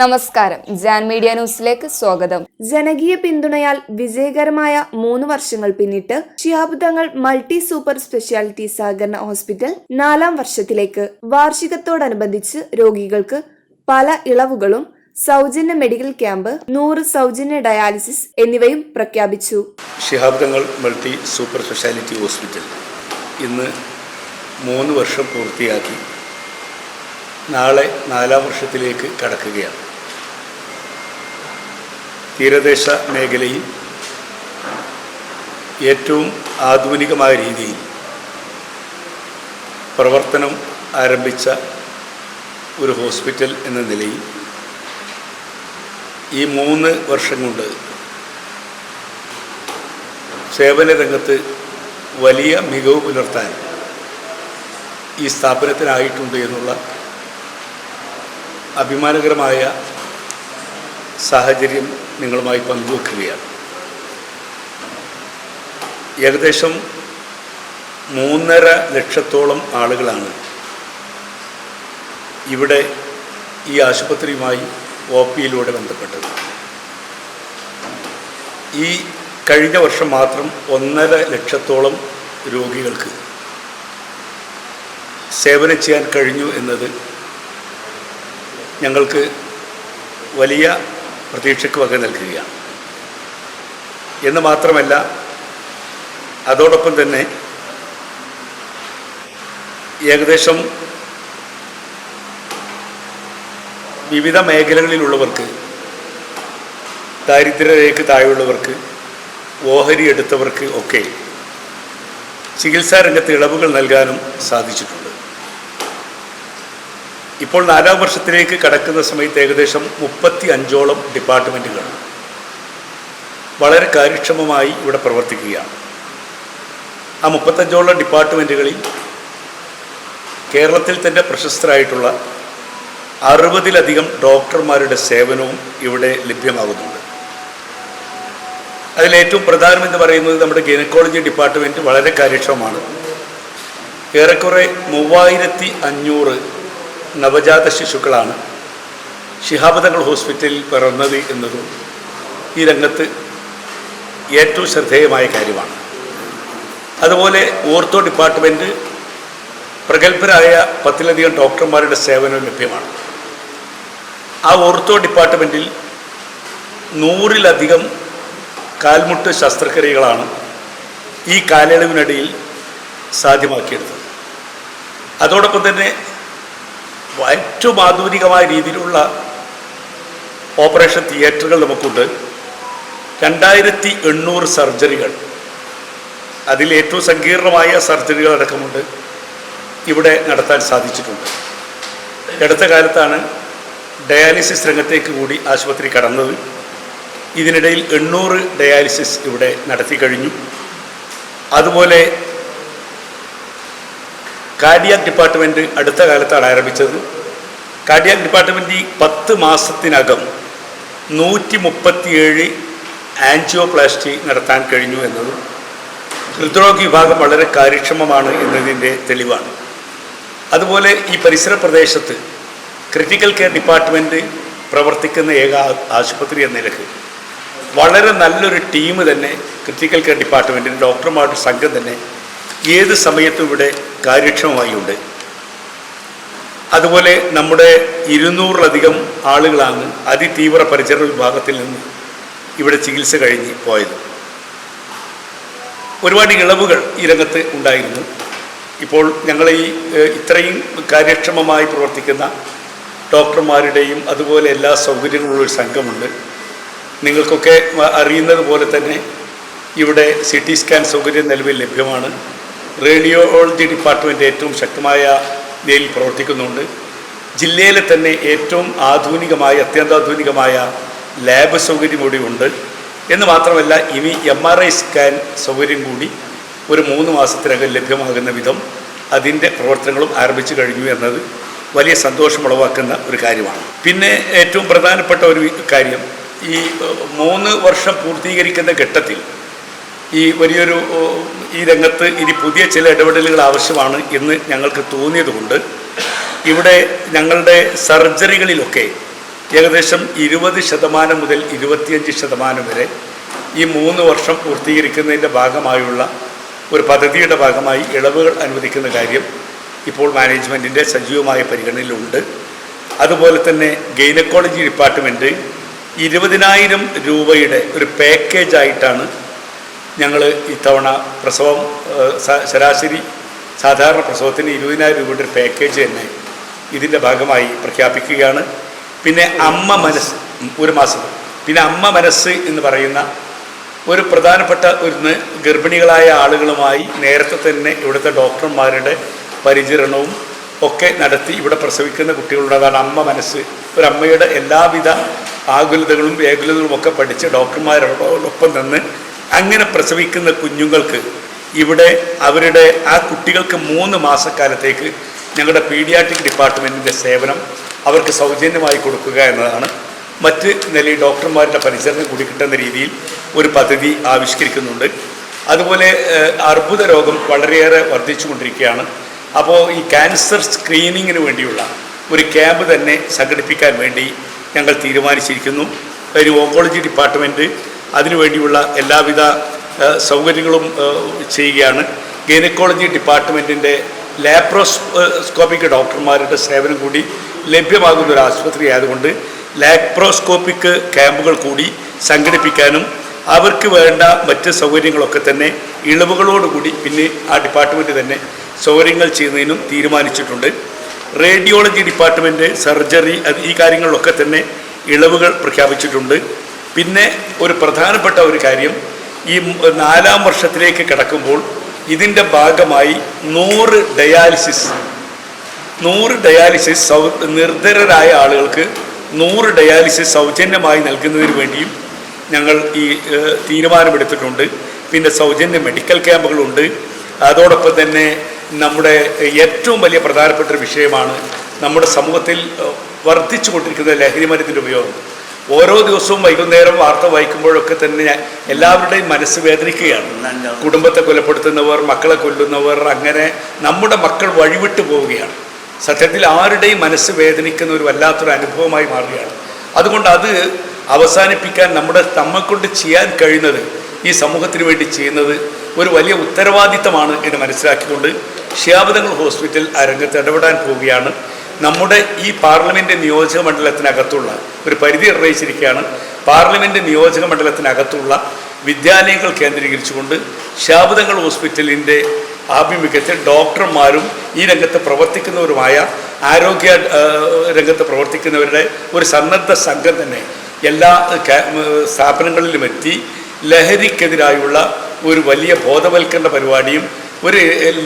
നമസ്കാരം. ജാൻ മീഡിയ ന്യൂസിലേക്ക് സ്വാഗതം. ജനകീയ പിന്തുണയാൽ വിജയകരമായ മൂന്ന് വർഷങ്ങൾ പിന്നിട്ട് Shihab Thangal multi super speciality സഹകരണ ഹോസ്പിറ്റൽ നാലാം വർഷത്തിലേക്ക് വാർഷികത്തോടനുബന്ധിച്ച് രോഗികൾക്ക് പല ഇളവുകളും സൗജന്യ മെഡിക്കൽ ക്യാമ്പ് നൂറ് സൗജന്യ ഡയാലിസിസ് എന്നിവയും പ്രഖ്യാപിച്ചു. Shihab Thangal multi super speciality hospital ഇന്ന് മൂന്ന് വർഷം പൂർത്തിയാക്കി. നാളെ നാലാം വർഷത്തിലേക്ക് കടക്കുകയാണ്. തീരദേശ മേഖലയിൽ ഏറ്റവും ആധുനികമായ രീതിയിൽ പ്രവർത്തനം ആരംഭിച്ച ഒരു ഹോസ്പിറ്റൽ എന്ന നിലയിൽ ഈ മൂന്ന് വർഷം കൊണ്ട് സേവന രംഗത്ത് വലിയ മികവ് പുലർത്താൻ ഈ സ്ഥാപനത്തിനായിട്ടുണ്ട് എന്നുള്ള അഭിമാനകരമായ സാഹചര്യം നിങ്ങളുമായി പങ്കുവെക്കുകയാണ്. ഏകദേശം മൂന്നര ലക്ഷത്തോളം ആളുകളാണ് ഇവിടെ ഈ ആശുപത്രിയുമായി ഒ പിയിലൂടെ ബന്ധപ്പെട്ടത്. ഈ കഴിഞ്ഞ വർഷം മാത്രം ഒന്നര ലക്ഷത്തോളം രോഗികൾക്ക് സേവനം ചെയ്യാൻ കഴിഞ്ഞു എന്നത് ഞങ്ങൾക്ക് വലിയ പ്രതീക്ഷയ്ക്ക് വക നൽകുകയാണ് എന്ന് മാത്രമല്ല അതോടൊപ്പം തന്നെ ഏകദേശം വിവിധ മേഖലകളിലുള്ളവർക്ക് ദാരിദ്ര്യരേഖയ്ക്ക് താഴെയുള്ളവർക്ക് ഓഹരി എടുത്തവർക്ക് ഒക്കെ ചികിത്സാ രംഗത്ത് ഇളവുകൾ നൽകാനും സാധിച്ചിട്ടുണ്ട്. ഇപ്പോൾ നാലാം വർഷത്തിലേക്ക് കടക്കുന്ന സമയത്ത് ഏകദേശം മുപ്പത്തി അഞ്ചോളം ഡിപ്പാർട്ട്മെന്റുകൾ വളരെ കാര്യക്ഷമമായി ഇവിടെ പ്രവർത്തിക്കുകയാണ്. ആ മുപ്പത്തഞ്ചോളം ഡിപ്പാർട്ട്മെന്റുകളിൽ കേരളത്തിൽ തന്നെ പ്രശസ്തരായിട്ടുള്ള അറുപതിലധികം ഡോക്ടർമാരുടെ സേവനവും ഇവിടെ ലഭ്യമാകുന്നുണ്ട്. അതിലേറ്റവും പ്രധാനമെന്ന് പറയുന്നത് നമ്മുടെ ഗൈനക്കോളജി ഡിപ്പാർട്ട്മെന്റ് വളരെ കാര്യക്ഷമമാണ്. ഏറെക്കുറെ മൂവായിരത്തി അഞ്ഞൂറ് നവജാത ശിശുക്കളാണ്. ശിഹാബദങ്ങൾ ഹോസ്പിറ്റലിൽ പിറന്നത് എന്നതും ഈ രംഗത്ത് ഏറ്റവും ശ്രദ്ധേയമായ കാര്യമാണ്. അതുപോലെ ഓർത്തോ ഡിപ്പാർട്ട്മെന്റ് പ്രഗത്ഭരായ പത്തിലധികം ഡോക്ടർമാരുടെ സേവനം ലഭ്യമാണ്. ആ ഓർത്തോ ഡിപ്പാർട്ട്മെന്റിൽ നൂറിലധികം കാൽമുട്ട് ശസ്ത്രക്രിയകളാണ് ഈ കാലയളവിനിടയിൽ സാധ്യമാക്കിയെടുത്തത്. അതോടൊപ്പം തന്നെ ഏറ്റവും ആധുനികമായ രീതിയിലുള്ള ഓപ്പറേഷൻ തിയേറ്ററുകൾ നമുക്കുണ്ട്. രണ്ടായിരത്തി എണ്ണൂറ് സർജറികൾ. അതിൽ ഏറ്റവും സങ്കീർണമായ സർജറികൾ അടക്കമുണ്ട്. ഇവിടെ നടത്താൻ സാധിച്ചിട്ടുണ്ട്. അടുത്ത കാലത്താണ് ഡയാലിസിസ് രംഗത്തേക്ക് കൂടി ആശുപത്രി കടന്നത്. ഇതിനിടയിൽ എണ്ണൂറ് ഡയാലിസിസ് ഇവിടെ നടത്തി കഴിഞ്ഞു. അതുപോലെ കാർഡിയാക് ഡിപ്പാർട്ട്മെന്റ് അടുത്ത കാലത്താണ് ആരംഭിച്ചത്. കാർഡിയാക് ഡിപ്പാർട്ട്മെന്റ് ഈ പത്ത് മാസത്തിനകം നൂറ്റി മുപ്പത്തിയേഴ് ആൻജിയോപ്ലാസ്റ്റി നടത്താൻ കഴിഞ്ഞു എന്നത് ഹൃദ്രോഗ വിഭാഗം വളരെ കാര്യക്ഷമമാണ് എന്നതിന്റെ തെളിവാണ്. അതുപോലെ ഈ പരിസര പ്രദേശത്ത് ക്രിട്ടിക്കൽ കെയർ ഡിപ്പാർട്ട്മെന്റ് പ്രവർത്തിക്കുന്ന ഏക ആശുപത്രി എന്ന നിലയ്ക്ക് വളരെ നല്ലൊരു ടീം തന്നെ ക്രിട്ടിക്കൽ കെയർ ഡിപ്പാർട്ട്മെന്റിന് ഡോക്ടർമാരുടെ സംഘം തന്നെ ഏത് സമയത്തും ഇവിടെ കാര്യക്ഷമമായി ഉണ്ട് അതുപോലെ നമ്മുടെ ഇരുന്നൂറിലധികം ആളുകളാണ് അതിതീവ്ര പരിചരണ വിഭാഗത്തിൽ നിന്ന് ഇവിടെ ചികിത്സ കഴിഞ്ഞ് പോയത്. ഒരുപാട് ഇളവുകൾ ഈ രംഗത്ത് ഉണ്ടായിരുന്നു. ഇപ്പോൾ ഞങ്ങൾ ഈ ഇത്രയും കാര്യക്ഷമമായി പ്രവർത്തിക്കുന്ന ഡോക്ടർമാരുടെയും അതുപോലെ എല്ലാ സൗകര്യങ്ങളുള്ള ഒരു സംഘമുണ്ട്. നിങ്ങൾക്കൊക്കെ അറിയുന്നത് പോലെ തന്നെ ഇവിടെ സി ടി സ്കാൻ സൗകര്യം നിലവിൽ ലഭ്യമാണ്. റേഡിയോളജി ഡിപ്പാർട്ട്മെന്റ് ഏറ്റവും ശക്തമായ നിലയിൽ പ്രവർത്തിക്കുന്നുണ്ട്. ജില്ലയിലെ തന്നെ ഏറ്റവും ആധുനികമായ അത്യന്താധുനികമായ ലാബ് സൗകര്യം കൂടി ഉണ്ട്. എന്ന് മാത്രമല്ല ഇനി എം ആർ ഐ സ്കാൻ സൗകര്യം കൂടി ഒരു മൂന്ന് മാസത്തിനകം ലഭ്യമാകുന്ന വിധം അതിന്റെ പ്രവർത്തനങ്ങളും ആരംഭിച്ചു കഴിഞ്ഞു എന്നത് വലിയ സന്തോഷമുളവാക്കുന്ന ഒരു കാര്യമാണ്. പിന്നെ ഏറ്റവും പ്രധാനപ്പെട്ട ഒരു കാര്യം ഈ മൂന്ന് വർഷം പൂർത്തീകരിക്കുന്ന ഘട്ടത്തിൽ ഈ വലിയൊരു ഈ രംഗത്ത് ഇനി പുതിയ ചില ഇടപെടലുകൾ ആവശ്യമാണ് എന്ന് ഞങ്ങൾക്ക് തോന്നിയതുകൊണ്ട് ഇവിടെ ഞങ്ങളുടെ സർജറികളിലൊക്കെ ഏകദേശം ഇരുപത് ശതമാനം മുതൽ ഇരുപത്തിയഞ്ച് ശതമാനം വരെ ഈ മൂന്ന് വർഷം പൂർത്തീകരിക്കുന്നതിന്റെ ഭാഗമായുള്ള ഒരു പദ്ധതിയുടെ ഭാഗമായി ഇളവുകൾ അനുവദിക്കുന്ന കാര്യം ഇപ്പോൾ മാനേജ്മെന്റിന്റെ സജീവമായ പരിഗണനയിലുണ്ട്. അതുപോലെ തന്നെ ഗൈനക്കോളജി ഡിപ്പാർട്ട്മെന്റ് ഇരുപതിനായിരം രൂപയുടെ ഒരു പാക്കേജായിട്ടാണ് ഞങ്ങൾ ഇത്തവണ പ്രസവം ശരാശരി സാധാരണ പ്രസവത്തിന് ഇരുപതിനായിരം രൂപയുടെ ഒരു പാക്കേജ് തന്നെ ഇതിന്റെ ഭാഗമായി പ്രഖ്യാപിക്കുകയാണ്. പിന്നെ അമ്മ മനസ്സ് ഒരു മാസം. പിന്നെ അമ്മ മനസ്സ് എന്ന് പറയുന്ന ഒരു പ്രധാനപ്പെട്ട ഒരു ഗർഭിണികളായ ആളുകളുമായി നേരത്തെ തന്നെ ഇവിടുത്തെ ഡോക്ടർമാരുടെ പരിചരണവും ഒക്കെ നടത്തി ഇവിടെ പ്രസവിക്കുന്ന കുട്ടികളുടേതാണ് അമ്മ മനസ്സ്. ഒരു അമ്മയുടെ എല്ലാവിധ ആകുലതകളും വേകുലതകളും ഒക്കെ പഠിച്ച് ഡോക്ടർമാരോടൊപ്പം നിന്ന് അങ്ങനെ പ്രസവിക്കുന്ന കുഞ്ഞുങ്ങൾക്ക് ഇവിടെ അവരുടെ ആ കുട്ടികൾക്ക് മൂന്ന് മാസക്കാലത്തേക്ക് ഞങ്ങളുടെ പീഡിയാട്രിക് ഡിപ്പാർട്ട്മെന്റിന്റെ സേവനം അവർക്ക് സൗജന്യമായി കൊടുക്കുക എന്നതാണ്. മറ്റ് നിലയിൽ ഡോക്ടർമാരുടെ പരിചരണം കൂടി കിട്ടുന്ന രീതിയിൽ ഒരു പദ്ധതി ആവിഷ്കരിക്കുന്നുണ്ട്. അതുപോലെ അർബുദ രോഗം വളരെയേറെ വർദ്ധിച്ചുകൊണ്ടിരിക്കുകയാണ്. അപ്പോൾ ഈ ക്യാൻസർ സ്ക്രീനിങ്ങിന് വേണ്ടിയുള്ള ഒരു ക്യാമ്പ് തന്നെ സംഘടിപ്പിക്കാൻ വേണ്ടി ഞങ്ങൾ തീരുമാനിച്ചിരിക്കുന്നു. ഒരു ഓങ്കോളജി ഡിപ്പാർട്ട്മെന്റ് അതിനുവേണ്ടിയുള്ള എല്ലാവിധ സൗകര്യങ്ങളും ചെയ്യുകയാണ്. ഗൈനക്കോളജി ഡിപ്പാർട്ട്മെന്റിന്റെ ലാപ്രോസ്കോപ്പിക് ഡോക്ടർമാരുടെ സേവനം കൂടി ലഭ്യമാകുന്ന ഒരു ആശുപത്രി ആയതുകൊണ്ട് ലാപ്രോസ്കോപ്പിക് ക്യാമ്പുകൾ കൂടി സംഘടിപ്പിക്കാനും അവർക്ക് വേണ്ട മറ്റ് സൗകര്യങ്ങളൊക്കെ തന്നെ ഇളവുകളോടുകൂടി പിന്നെ ആ ഡിപ്പാർട്ട്മെന്റ് തന്നെ സൗകര്യങ്ങൾ ചെയ്യുന്നതിനും തീരുമാനിച്ചിട്ടുണ്ട്. റേഡിയോളജി ഡിപ്പാർട്ട്മെന്റ് സർജറി ഈ കാര്യങ്ങളിലൊക്കെ തന്നെ ഇളവുകൾ പ്രഖ്യാപിച്ചിട്ടുണ്ട്. പിന്നെ ഒരു പ്രധാനപ്പെട്ട ഒരു കാര്യം ഈ നാലാം വർഷത്തിലേക്ക് കിടക്കുമ്പോൾ ഇതിന്റെ ഭാഗമായി നൂറ് ഡയാലിസിസ് നൂറ് ഡയാലിസിസ് സൗ നിർധരരായ ആളുകൾക്ക് നൂറ് ഡയാലിസിസ് സൗജന്യമായി നൽകുന്നതിന് വേണ്ടിയും ഞങ്ങൾ ഈ തീരുമാനമെടുത്തിട്ടുണ്ട്. പിന്നെ സൗജന്യ മെഡിക്കൽ ക്യാമ്പുകളുണ്ട്. അതോടൊപ്പം തന്നെ നമ്മുടെ ഏറ്റവും വലിയ പ്രധാനപ്പെട്ട ഒരു വിഷയമാണ് നമ്മുടെ സമൂഹത്തിൽ വർദ്ധിച്ചു കൊണ്ടിരിക്കുന്ന ലഹരി മരുന്നിന്റെ ഉപയോഗം. ഓരോ ദിവസവും വൈകുന്നേരം വാർത്ത വായിക്കുമ്പോഴൊക്കെ തന്നെ എല്ലാവരുടെയും മനസ്സ് വേദനിക്കുകയാണ്. കുടുംബത്തെ കൊലപ്പെടുത്തുന്നവർ മക്കളെ കൊല്ലുന്നവർ അങ്ങനെ നമ്മുടെ മക്കൾ വഴിവിട്ടു പോവുകയാണ്. സത്യത്തിൽ ആരുടെയും മനസ്സ് വേദനിക്കുന്ന ഒരു വല്ലാത്തൊരു അനുഭവമായി മാറുകയാണ്. അതുകൊണ്ട് അത് അവസാനിപ്പിക്കാൻ നമ്മുടെ നമ്മെ കൊണ്ട് ചെയ്യാൻ കഴിയുന്നത് ഈ സമൂഹത്തിന് വേണ്ടി ചെയ്യുന്നത് ഒരു വലിയ ഉത്തരവാദിത്തമാണ് എന്ന് മനസ്സിലാക്കിക്കൊണ്ട് ഷിയാബദങ്ങൾ ഹോസ്പിറ്റൽ ആ രംഗത്ത് ഇടപെടാൻ പോവുകയാണ്. നമ്മുടെ ഈ പാർലമെന്റ് നിയോജക മണ്ഡലത്തിനകത്തുള്ള ഒരു പരിധി നിർണയിച്ചിരിക്കുകയാണ് പാർലമെന്റ് നിയോജക മണ്ഡലത്തിനകത്തുള്ള വിദ്യാലയങ്ങൾ കേന്ദ്രീകരിച്ചുകൊണ്ട് ശാബദങ്ങൾ ഹോസ്പിറ്റലിന്റെ ആഭിമുഖ്യത്തിൽ ഡോക്ടർമാരും ഈ രംഗത്ത് പ്രവർത്തിക്കുന്നവരുമായ ആരോഗ്യ രംഗത്ത് പ്രവർത്തിക്കുന്നവരുടെ ഒരു സന്നദ്ധ സംഘം തന്നെ എല്ലാ സ്ഥാപനങ്ങളിലും എത്തി ലഹരിക്കെതിരായുള്ള ഒരു വലിയ ബോധവൽക്കരണ പരിപാടിയും ഒരു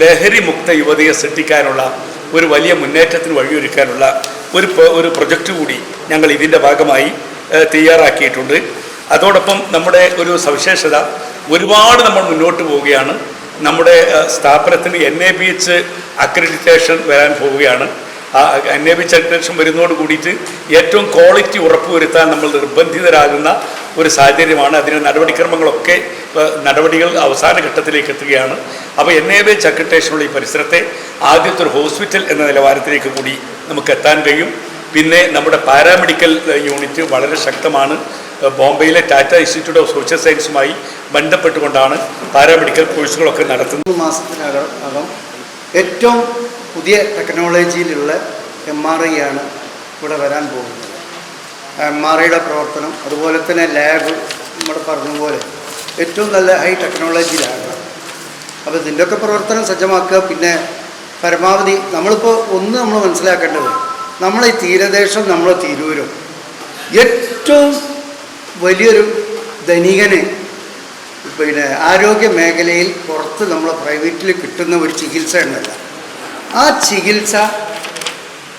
ലഹരി മുക്ത യുവതിയെ സൃഷ്ടിക്കാനുള്ള ഒരു വലിയ മുന്നേറ്റത്തിന് വഴിയൊരുക്കാനുള്ള ഒരു ഒരു പ്രൊജക്റ്റ് കൂടി ഞങ്ങൾ ഇതിന്റെ ഭാഗമായി തയ്യാറാക്കിയിട്ടുണ്ട്. അതോടൊപ്പം നമ്മുടെ ഒരു സവിശേഷത ഒരുപാട് നമ്മൾ മുന്നോട്ട് പോവുകയാണ്. നമ്മുടെ സ്ഥാപനത്തിന് N A B H accreditation വരാൻ പോവുകയാണ്. ആ അറ്റൻഷൻ വരുന്നതോട് കൂടിയിട്ട് ഏറ്റവും ക്വാളിറ്റി ഉറപ്പുവരുത്താൻ നമ്മൾ നിർബന്ധിതരാകുന്ന ഒരു സാഹചര്യമാണ്. അതിന് നടപടിക്രമങ്ങളൊക്കെ നടപടികൾ അവസാന ഘട്ടത്തിലേക്ക് എത്തുകയാണ്. അപ്പോൾ എൻ എ ബി എച്ച് ഈ പരിസരത്തെ ആദ്യത്തെ ഒരു ഹോസ്പിറ്റൽ എന്ന നിലവാരത്തിലേക്ക് കൂടി നമുക്ക് എത്താൻ കഴിയും. പിന്നെ നമ്മുടെ പാരാമെഡിക്കൽ യൂണിറ്റ് വളരെ ശക്തമാണ്. ബോംബെയിലെ ടാറ്റ ഇൻസ്റ്റിറ്റ്യൂട്ട് ഓഫ് സോഷ്യൽ സയൻസുമായി ബന്ധപ്പെട്ടുകൊണ്ടാണ് പാരാമെഡിക്കൽ കോഴ്സുകളൊക്കെ നടത്തുന്നത്. മാസത്തിനകം ഏറ്റവും പുതിയ ടെക്നോളജിയിലുള്ള എം ആർ ഐ ആണ് ഇവിടെ വരാൻ പോകുന്നത്. എം ആർ ഐയുടെ പ്രവർത്തനം അതുപോലെ തന്നെ ലാബ് നമ്മൾ പറഞ്ഞതുപോലെ ഏറ്റവും നല്ല ഹൈ ടെക്നോളജിയിലാണ് അപ്പോൾ ഇതിന്റെയൊക്കെ പ്രവർത്തനം സജ്ജമാക്കുക. പിന്നെ പരമാവധി നമ്മളിപ്പോൾ ഒന്ന് നമ്മൾ മനസ്സിലാക്കേണ്ടത് നമ്മളെ ഈ തീരദേശം നമ്മളെ തിരൂരും. ഏറ്റവും വലിയൊരു ധനികന് പിന്നെ ആരോഗ്യ മേഖലയിൽ പുറത്ത് നമ്മൾ പ്രൈവറ്റിൽ കിട്ടുന്ന ഒരു ചികിത്സ ഉണ്ടല്ല ആ ചികിത്സ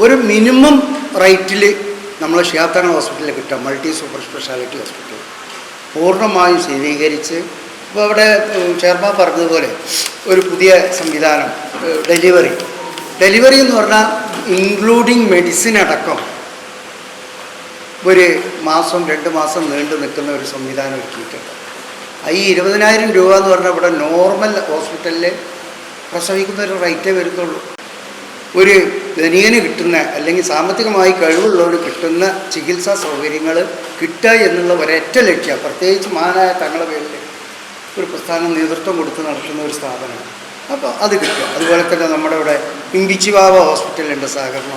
ഒരു മിനിമം റേറ്റിൽ നമ്മൾ ഷിയാത്തണ ഹോസ്പിറ്റലിൽ കിട്ടുക മൾട്ടി സൂപ്പർ സ്പെഷ്യാലിറ്റി ഹോസ്പിറ്റൽ പൂർണമായും സ്വീകരിച്ച് ഇപ്പോൾ അവിടെ ശർമ്മ പറഞ്ഞതുപോലെ ഒരു പുതിയ സംവിധാനം ഡെലിവറി ഡെലിവറി എന്ന് പറഞ്ഞാൽ ഇൻക്ലൂഡിങ് മെഡിസിൻ അടക്കം ഒരു മാസം രണ്ട് മാസം നീണ്ടു നിൽക്കുന്ന ഒരു സംവിധാനം ഒരുക്കിയിട്ടുണ്ട്. ഈ ഇരുപതിനായിരം രൂപ എന്ന് പറഞ്ഞാൽ ഇവിടെ നോർമൽ ഹോസ്പിറ്റലിൽ പ്രസവിക്കുന്ന ഒരു റേറ്റേ വരുന്നുള്ളൂ. ഒരു ധനികന് കിട്ടുന്ന അല്ലെങ്കിൽ സാമ്പത്തികമായി കഴിവുള്ളവർ കിട്ടുന്ന ചികിത്സാ സൗകര്യങ്ങൾ കിട്ടുക എന്നുള്ള ഒരൊറ്റ ലക്ഷ്യം പ്രത്യേകിച്ച് മാനായ തങ്ങളുടെ പേരിൽ ഒരു പ്രസ്ഥാനം നേതൃത്വം കൊടുത്ത് നടത്തുന്ന ഒരു സ്ഥാപനമാണ്. അപ്പോൾ അത് കിട്ടുക. അതുപോലെ തന്നെ നമ്മുടെ ഇവിടെ ഇമ്പിച്ചിവാവ ഹോസ്പിറ്റലുണ്ട് സഹകരണ.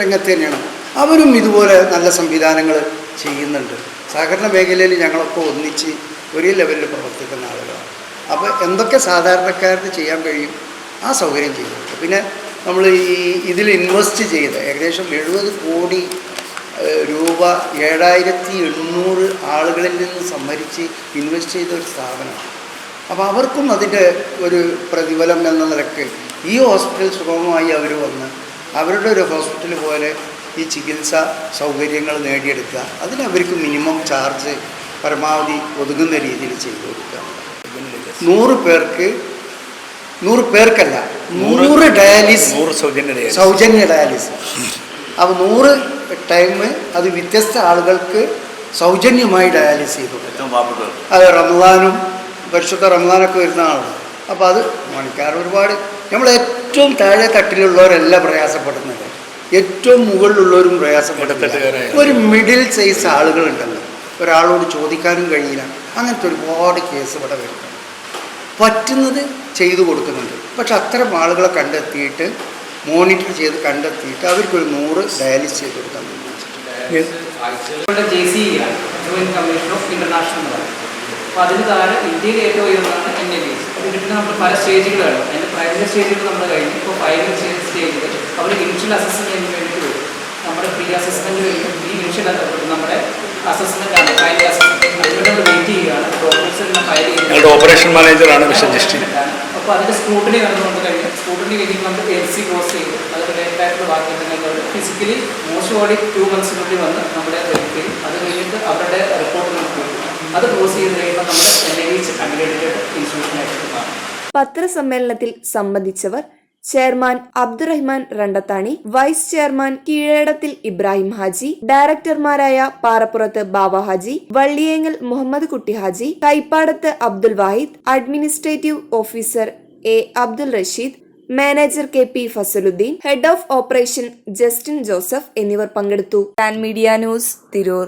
രംഗത്ത് തന്നെയാണ്. അവരും ഇതുപോലെ നല്ല സംവിധാനങ്ങൾ ചെയ്യുന്നുണ്ട്. സഹകരണ മേഖലയിൽ ഞങ്ങളൊക്കെ ഒന്നിച്ച് ഒരേ ലെവലിൽ പ്രവർത്തിക്കുന്ന ആളുകളാണ്. അപ്പോൾ എന്തൊക്കെ സാധാരണക്കാർക്ക് ചെയ്യാൻ കഴിയും? ആ സൗകര്യം ചെയ്യും. പിന്നെ നമ്മൾ ഈ ഇതിൽ ഇൻവെസ്റ്റ് ചെയ്ത് ഏകദേശം എഴുപത് കോടി രൂപ ഏഴായിരത്തി എണ്ണൂറ് ആളുകളിൽ നിന്ന് സംഭരിച്ച് ഇൻവെസ്റ്റ് ചെയ്ത ഒരു സ്ഥാപനമാണ്. അപ്പോൾ അവർക്കും അതിന്റെ ഒരു പ്രതിഫലം എന്ന നിലയ്ക്ക് ഈ ഹോസ്പിറ്റൽ സുഗമമായി അവർ വന്ന് അവരുടെ ഒരു ഹോസ്പിറ്റൽ പോലെ ഈ ചികിത്സ സൗകര്യങ്ങൾ നേടിയെടുക്കുക. അതിനവർക്ക് മിനിമം ചാർജ് പരമാവധി ഒതുങ്ങുന്ന രീതിയിൽ ചെയ്തു കൊടുക്കുക. നൂറ് പേർക്ക് നൂറ് പേർക്കല്ല നൂറ് ഡയാലിസ് നൂറ് സൗജന്യ ഡയാലിസ്. സൗജന്യ ഡയാലിസ്. അപ്പോൾ നൂറ് ടൈം അത് വ്യത്യസ്ത ആളുകൾക്ക് സൗജന്യമായി ഡയാലിസ് ചെയ്തു അത് റമദാനും പരിശുദ്ധ റമദാനൊക്കെ വരുന്ന ആളാണ് അപ്പോൾ അത് മണിക്കാർ ഒരുപാട് നമ്മൾ ഏറ്റവും താഴെ തട്ടിലുള്ളവരല്ല പ്രയാസപ്പെടുന്നത്. ഏറ്റവും മുകളിലുള്ളവരും പ്രയാസപ്പെടുന്നത്. ഒരു മിഡിൽ സൈസ് ആളുകളുണ്ടല്ലോ. ഒരാളോട് ചോദിക്കാനും കഴിയില്ല. അങ്ങനത്തെ ഒരുപാട് കേസ് ഇവിടെ വരുന്നുണ്ട്. പറ്റുന്നത് ചെയ്തു കൊടുക്കുന്നുണ്ട്. പക്ഷെ അത്തരം ആളുകളെ കണ്ടെത്തിയിട്ട് മോണിറ്റർ ചെയ്ത് കണ്ടെത്തിയിട്ട് അവർക്കൊരു നൂറ് ഡയാലിസ് ചെയ്ത് കൊടുക്കാൻ അപ്പോൾ അതിന് എസ് നമ്മൾ കഴിഞ്ഞു. ഫൈനൽ സ്റ്റേജിൽ നമ്മുടെ പ്രീ അസസ്മെന്റ് ഈ ഇനിഷ്യൽ നമ്മുടെ നമ്മൾ വെയിറ്റ് ചെയ്യുകയാണ്. ഫയൽ ചെയ്യുന്നത് ഞങ്ങളുടെ ഓപ്പറേഷൻ മാനേജറാണ് മിഷൻ ജസ്റ്റിൻ. അപ്പോൾ അതിന്റെ സ്ക്രൂട്ടണി നടന്നുകൊണ്ട് കഴിഞ്ഞു. നമ്മൾ എൽ സി ചെയ്ത്. ഫിസിക്കലി മോസ്റ്റ് ബോഡി ടു മന്ത്സിനുള്ളിൽ വന്ന് നമ്മുടെ വെരിഫൈ അത് കഴിഞ്ഞിട്ട് അവരുടെ റിപ്പോർട്ട് നമുക്ക് അത് ക്ലോസ് ചെയ്ത് കഴിയുമ്പോൾ നമ്മുടെ എൻ ഐ എച്ച് അക്രഡിറ്റഡ് ഇൻസ്റ്റിറ്റ്യൂഷനായിട്ട് മാറും. പത്രസമ്മേളനത്തിൽ സംബന്ധിച്ചവർ chairman Abdurahman Randathani vice chairman Keezhedathil Ibrahim Haji ഡയറക്ടർമാരായ Parappurath Baba Haji Valliyengal Muhammad Kutty Haji Kaippadath Abdul Wahid administrative officer A Abdul Rasheed manager K P Fazaluddin head of operation Justin Joseph എന്നിവർ പങ്കെടുത്തു. Media news Tirur.